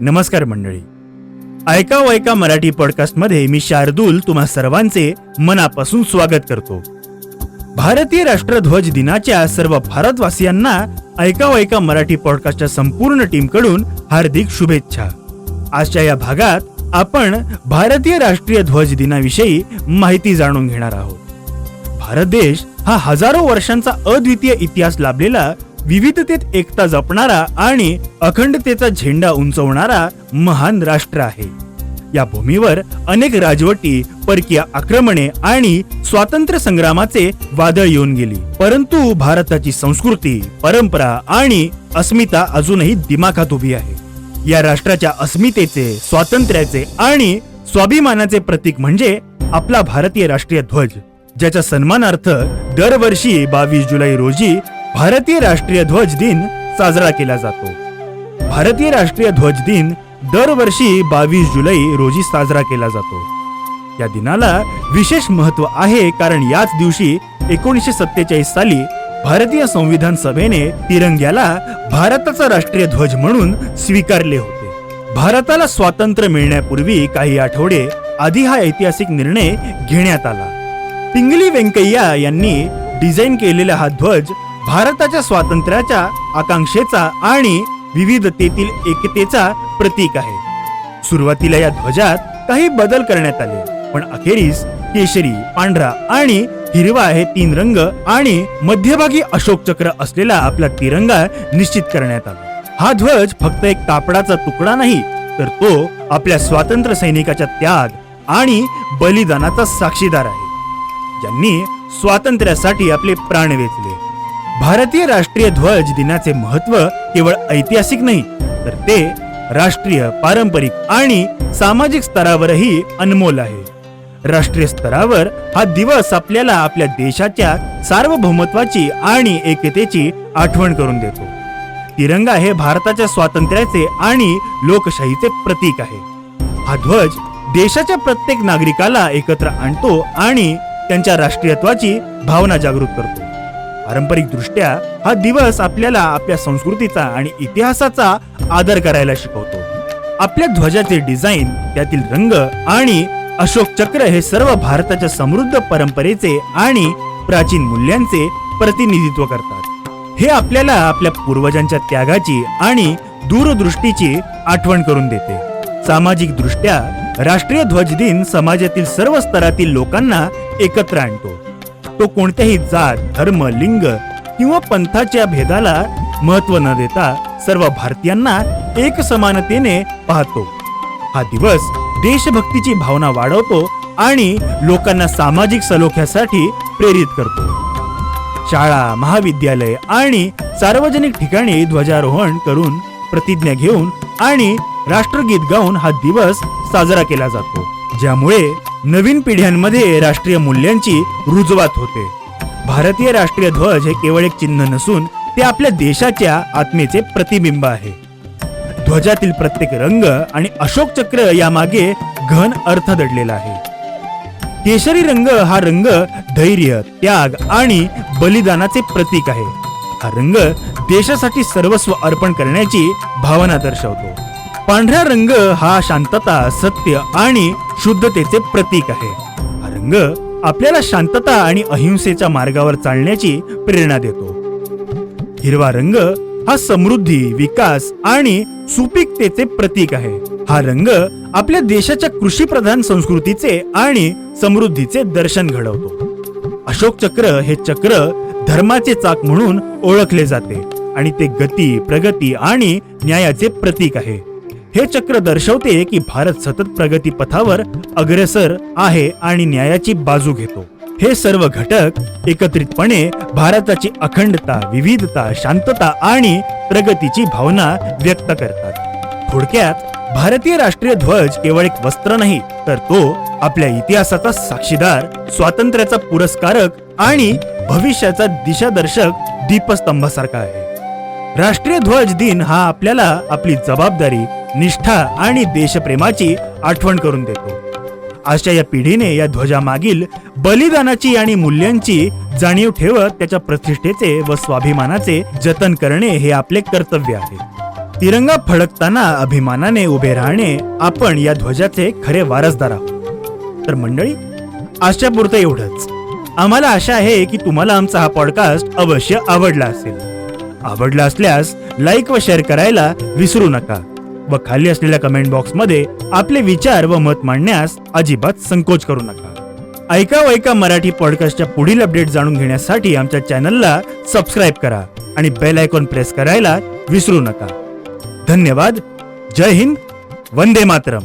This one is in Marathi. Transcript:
नमस्कार मंडळी. ऐका ऐका मराठी पॉडकास्टमध्ये मी शार्दूल तुम्हा सर्वांचे मनापासून स्वागत करतो. भारतीय राष्ट्रध्वज दिनाच्या सर्व भारतवासियांना ऐका ऐका मराठी पॉडकास्टच्या संपूर्ण टीमकडून हार्दिक शुभेच्छा. आजच्या या भागात आपण भारतीय राष्ट्रीय ध्वज दिनाविषयी माहिती जाणून घेणार आहोत. भारत देश हा हजारो वर्षांचा अद्वितीय इतिहास लाभलेला विविधतेत एकता जपणारा आणि अखंडतेचा झेंडा उंचवणारा महान राष्ट्र आहे. या भूमीवर अनेक राजवटी परकीय आक्रमणे आणि स्वातंत्र्य संग्रामाचे वादळ येऊन गेली. परंतु भारताची संस्कृती परंपरा आणि अस्मिता अजूनही दिमाखात उभी आहे. या राष्ट्राच्या अस्मितेचे स्वातंत्र्याचे आणि स्वाभिमानाचे प्रतीक म्हणजे आपला भारतीय राष्ट्रीय ध्वज ज्याच्या सन्मानार्थ दरवर्षी बावीस जुलै रोजी भारतीय राष्ट्रीय ध्वज दिन साजरा केला जातो. भारतीय राष्ट्रीय ध्वज दिन दरवर्षी बावीस जुलै रोजी साजरा केला जातो. या दिनाला विशेष महत्त्व आहे कारण याच दिवशी एकोणीसशे सत्तेचाळीस साली भारतीय संविधान सभेने तिरंग्याला भारताचा राष्ट्रीय ध्वज म्हणून स्वीकारले होते. भारताला स्वातंत्र्य मिळण्यापूर्वी काही आठवडे आधी हा ऐतिहासिक निर्णय घेण्यात आला. पिंगली व्यंकय्या यांनी डिझाईन केलेला हा ध्वज भारताच्या स्वातंत्र्याच्या आकांक्षेचा आणि विविधतेतील एकतेचा प्रतीक आहे. सुरुवातीला या ध्वजात काही बदल करण्यात आले पण अखेरीस केशरी पांढरा आणि हिरवा हे तीन रंग आणि मध्यभागी अशोक चक्र असलेला आपला तिरंगा निश्चित करण्यात आला. हा ध्वज फक्त एक कापडाचा तुकडा नाही तर तो आपल्या स्वातंत्र्य सैनिकाच्या त्याग आणि बलिदानाचा साक्षीदार आहे. ज्यांनी स्वातंत्र्यासाठी आपले प्राण वेचले. भारतीय राष्ट्रीय ध्वज दिनाचे महत्त्व केवळ ऐतिहासिक नाही तर ते राष्ट्रीय पारंपरिक आणि सामाजिक स्तरावरही अनमोल आहे. राष्ट्रीय स्तरावर हा दिवस आपल्याला आपल्या देशाच्या सार्वभौमत्वाची आणि एकतेची आठवण करून देतो. तिरंगा हे भारताच्या स्वातंत्र्याचे आणि लोकशाहीचे प्रतीक आहे. हा ध्वज देशाच्या प्रत्येक नागरिकाला एकत्र आणतो आणि त्यांच्या राष्ट्रीयत्वाची भावना जागृत करतो. पारंपरिक दृष्ट्या हा दिवस आपल्याला आपल्या संस्कृतीचा आणि इतिहासाचा आदर करायला शिकवतो. आपल्या ध्वजाचे डिझाईन त्यातील रंग आणि अशोक चक्र हे सर्व भारताच्या समृद्ध परंपरेचे आणि प्राचीन मूल्यांचे प्रतिनिधित्व करतात. हे आपल्याला आपल्या पूर्वजांच्या त्यागाची आणि दूरदृष्टीची आठवण करून देते. सामाजिक दृष्ट्या राष्ट्रीय ध्वज दिन समाजातील सर्व स्तरातील लोकांना एकत्र आणतो. तो कोणत्याही जात धर्म लिंग किंवा पंथाच्या भेदाला महत्त्व न देता सर्व भारतीयांना एक समानतेने पाहतो. हा दिवस देशभक्तीची भावना वाढवतो आणि लोकांना सामाजिक सलोख्यासाठी प्रेरित करतो. शाळा महाविद्यालय आणि सार्वजनिक ठिकाणी ध्वजारोहण करून प्रतिज्ञा घेऊन आणि राष्ट्रगीत गाऊन हा दिवस साजरा केला जातो. ज्यामुळे नवीन पिढ्यांमध्ये राष्ट्रीय मूल्यांची रुजवात होते. भारतीय राष्ट्रीय ध्वज हे केवळ एक चिन्ह नसून ते आपल्या देशाच्या आत्मेचे प्रतिबिंब आहे. ध्वजातील प्रत्येक रंग आणि अशोक चक्र यामागे घन अर्थ दडलेला आहे. केशरी रंग हा रंग धैर्य त्याग आणि बलिदानाचे प्रतीक आहे. हा रंग देशासाठी सर्वस्व अर्पण करण्याची भावना दर्शवतो. पांढरा रंग हा शांतता सत्य आणि शुद्धतेचे प्रतीक आहे. हा रंग आपल्याला शांतता आणि अहिंसेच्या मार्गावर चालण्याची प्रेरणा देतो. हिरवा रंग हा समृद्धी विकास आणि सुपीकतेचे प्रतीक आहे. हा रंग आपल्या देशाच्या कृषी प्रधान संस्कृतीचे आणि समृद्धीचे दर्शन घडवतो. अशोक चक्र हे चक्र धर्माचे चाक म्हणून ओळखले जाते आणि ते गती प्रगती आणि न्यायाचे प्रतीक आहे. हे चक्र दर्शवते की भारत सतत प्रगती पथावर अग्रेसर आहे आणि न्यायाची बाजू घेतो. हे सर्व घटक एकत्रितपणे भारताची अखंडता विविधता शांतता आणि प्रगतीची भावना व्यक्त करतात. थोडक्यात भारतीय राष्ट्रीय ध्वज केवळ एक वस्त्र नाही तर तो आपल्या इतिहासाचा साक्षीदार स्वातंत्र्याचा पुरस्कारक आणि भविष्याचा दिशादर्शक दीपस्तंभासारखा आहे. राष्ट्रीय ध्वज दिन हा आपल्याला आपली जबाबदारी निष्ठा आणि देशप्रेमाची आठवण करून देतो. आजच्या या पिढीने या ध्वजामागील बलिदानाची आणि मूल्यांची जाणीव ठेवत त्याच्या प्रतिष्ठेचे व स्वाभिमानाचे जतन करणे हे आपले कर्तव्य आहे. तिरंगा फडकताना अभिमानाने उभे राहणे आपण या ध्वजाचे खरे वारसदार आहोत. तर मंडळी आजच्या पुरतं एवढंच. आम्हाला आशा आहे की तुम्हाला आमचा हा पॉडकास्ट अवश्य आवडला असेल. आवडला असल्यास लाईक व शेअर करायला विसरू नका. व खाली असलेल्या कमेंट बॉक्समध्ये आपले विचार व मत मांडण्यास अजिबात संकोच करू नका. ऐका ऐका मराठी पॉडकास्टच्या पुढील अपडेट जाणून घेण्यासाठी आमच्या चॅनलला सबस्क्राईब करा आणि बेल आयकॉन प्रेस करायला विसरू नका. धन्यवाद. जय हिंद. वंदे मातरम.